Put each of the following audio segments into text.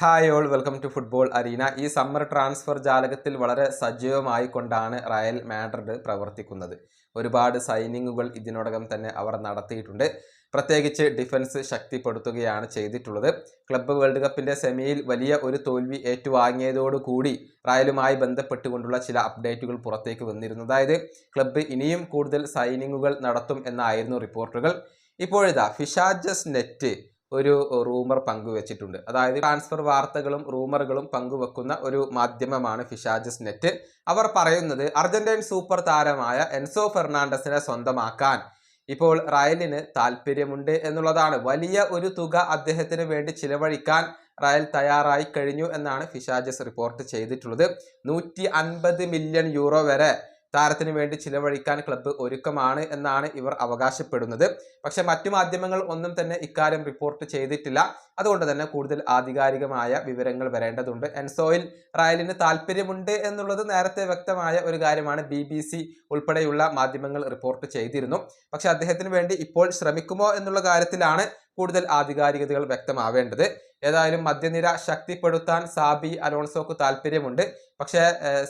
Hi all welcome to football arena ഈ summer transfer ജാലകത്തിൽ വളരെ സജീവമായി കൊണ്ടാണ് റയൽ മാഡ്രിഡ് പ്രവർത്തിക്കുന്നത്. ഒരുപാട് സൈനിങ്ങുകൾ ഇതിനോടകം തന്നെ അവർ നടത്തിയിട്ടുണ്ട്. പ്രത്യേകിച്ച് ഡിഫൻസ് ശക്തിപ്പെടുത്തുകയാണ് ചെയ്തിട്ടുള്ളത്. ക്ലബ്ബ് വേൾഡ് കപ്പിന്റെ സെമിയിൽ വലിയ ഒരു തോൽവി ഏറ്റുവാങ്ങിയതോടുകൂടി റയലുമായി ബന്ധപ്പെട്ടുകൊണ്ടുള്ള ചില അപ്ഡേറ്റുകൾ പുറത്തേക്ക് വന്നിരുന്നു. അതായത് ക്ലബ്ബ് ഇനിയും കൂടുതൽ സൈനിങ്ങുകൾ നടത്തും എന്നായിരുന്നു റിപ്പോർട്ടുകൾ ഇപ്പോഴിതാ ഫിഷാജസ് നെറ്റ് ഒരു റൂമർ പങ്കുവച്ചിട്ടുണ്ട്. അതായത് ട്രാൻസ്ഫർ വാർത്തകളും റൂമറുകളും പങ്കുവെക്കുന്ന ഒരു മാധ്യമമാണ് ഫിഷാജസ് നെറ്റ്. അവർ പറയുന്നത് അർജന്റൈൻ സൂപ്പർ താരമായ എൻസോ ഫെർണാണ്ടസിനെ സ്വന്തമാക്കാൻ. ഇപ്പോൾ റയലിന് താല്പര്യമുണ്ട് എന്നുള്ളതാണ്. വലിയ ഒരു തുക അദ്ദേഹത്തിന് വേണ്ടി ചിലവഴിക്കാൻ റയൽ തയ്യാറായി കഴിഞ്ഞു എന്നാണ് ഫിഷാജസ് റിപ്പോർട്ട് ചെയ്തിട്ടുള്ളത്. നൂറ്റി മില്യൺ യൂറോ വരെ താരത്തിന് വേണ്ടി ചിലവഴിക്കാൻ ക്ലബ്ബ് ഒരുക്കമാണ് എന്നാണ് ഇവർ അവകാശപ്പെടുന്നത്. പക്ഷെ മറ്റു മാധ്യമങ്ങൾ ഒന്നും തന്നെ ഇക്കാര്യം റിപ്പോർട്ട് ചെയ്തിട്ടില്ല. അതുകൊണ്ട് തന്നെ കൂടുതൽ ആധികാരികമായ വിവരങ്ങൾ വരേണ്ടതുണ്ട്. എൻസോയിൽ റയലിന് താല്പര്യമുണ്ട് എന്നുള്ളത് നേരത്തെ വ്യക്തമായ ഒരു കാര്യമാണ്. ബി ബി സി ഉൾപ്പെടെയുള്ള മാധ്യമങ്ങൾ റിപ്പോർട്ട് ചെയ്തിരുന്നു. പക്ഷെ അദ്ദേഹത്തിന് വേണ്ടി ഇപ്പോൾ ശ്രമിക്കുമോ എന്നുള്ള കാര്യത്തിലാണ് കൂടുതൽ ആധികാരികതകൾ വ്യക്തമാവേണ്ടത്. ഏതായാലും മധ്യനിര ശക്തിപ്പെടുത്താൻ സാബി അലോൺസോക്ക് താല്പര്യമുണ്ട്. പക്ഷേ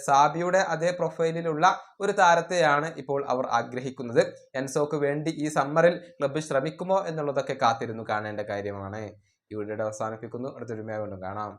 സാബിയുടെ അതേ പ്രൊഫൈലിലുള്ള ഒരു താരത്തെയാണ് ഇപ്പോൾ അവർ ആഗ്രഹിക്കുന്നത്. എൻസോക്ക് വേണ്ടി ഈ സമ്മറിൽ ക്ലബ്ബ് ശ്രമിക്കുമോ എന്നുള്ളതൊക്കെ കാത്തിരുന്നു കാണേണ്ട കാര്യമാണ്. ഈ വീഡിയോയുടെ അവസാനിപ്പിക്കുന്നു. അടുത്തൊരുമയായി വീണ്ടും കാണാം.